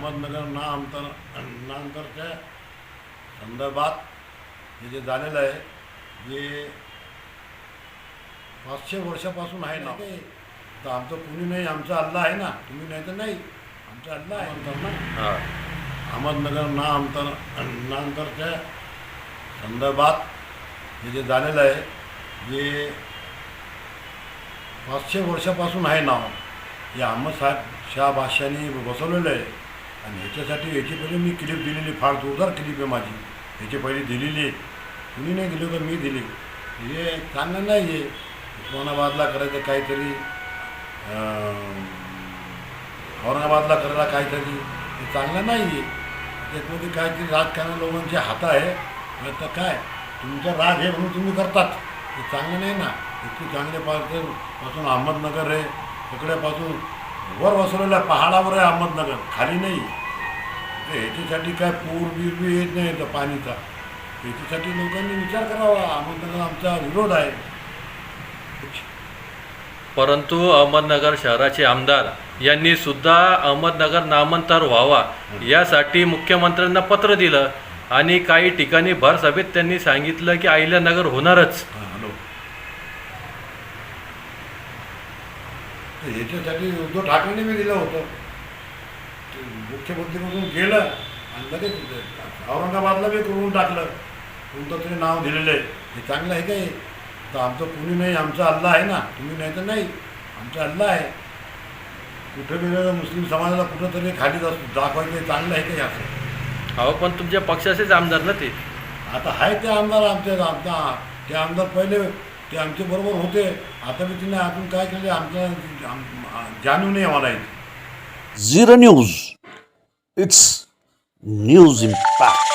अहमदनगर नामांतर नामांतरच्या संदर्भात हे जे झालेलं आहे जे पाचशे वर्षापासून आहे ना तर आमचं कुणी नाही आमचा अल्ला आहे ना तुम्ही नाही तर नाही आमचा अल्ला आहे. नंतर ना अहमदनगर नामांतर नामांतरच्या संदर्भात हे जे झालेलं आहे जे पाचशे वर्षापासून आहे नाव हे अहमद साहेब शाह बादशाहानी बसवलेलं आहे. आणि ह्याच्यासाठी याची पहिले मी क्लिप दिलेली फार जोरदार क्लिप आहे माझी. ह्याची पहिले दिलेली आहे. कुणी नाही दिली तर मी दिली. हे चांगलं नाही आहे उस्मानाबादला करायचं काहीतरी औरंगाबादला करायला काहीतरी. हे चांगलं नाही आहे त्याच्यामध्ये काहीतरी राजकारण लोकांचे हात आहे. आता काय? तुमचं राज हे म्हणून तुम्ही करतात. ते चांगलं नाही ना. इतकी चांगले पासून अहमदनगर आहे. तिकडेपासून वर वसवलेलं पहाडावर आहे अहमदनगर. खाली नाही. तर ह्याच्यासाठी काय पूर बीर बी येत नाही तर पाणीचा. याच्यासाठी लोकांनी विचार करावा. अहमदनगर आमचा विरोध आहे. परंतु अहमदनगर शहराचे आमदार यांनी सुद्धा अहमदनगर नामांतर व्हावा यासाठी मुख्यमंत्र्यांना पत्र दिलं आणि काही ठिकाणी भर सभेत त्यांनी सांगितलं की अहिल्यानगर होणारच. ह्याच्यासाठी उद्धव ठाकरेंनी मी दिलं होतं. मुख्यमंत्रीमधून गेलं आणि लगेच औरंगाबादला बी करून टाकलं. कोणतं तरी नाव दिलेलं आहे. हे चांगलं आहे काय तर आमचं कुणी नाही आमचा अल्ला आहे ना. तुम्ही नाही तर नाही. आमचा अल्ला आहे. कुठं गेलं मुस्लिम समाजाला कुठं तरी खाली दाखवायचं चांगलं आहे काय असं? अहो पण तुमच्या पक्षाचेच आमदार ना ते. आता आहे ते आमदार आमचे. आमचा ते आमदार पहिले ते आमचे बरोबर होते. आता मी तिने आपण काय केले आमच्या आम- जाणून नाही आम्हाला इथे. Zero News. It's news impact.